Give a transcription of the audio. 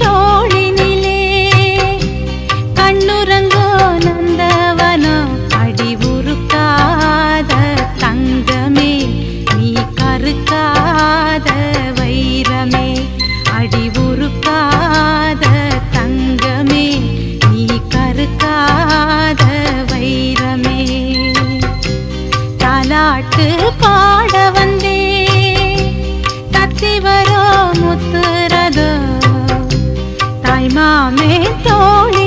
തോളിനിലേ. കണ്ണുറ महिमा में तो